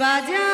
বাজা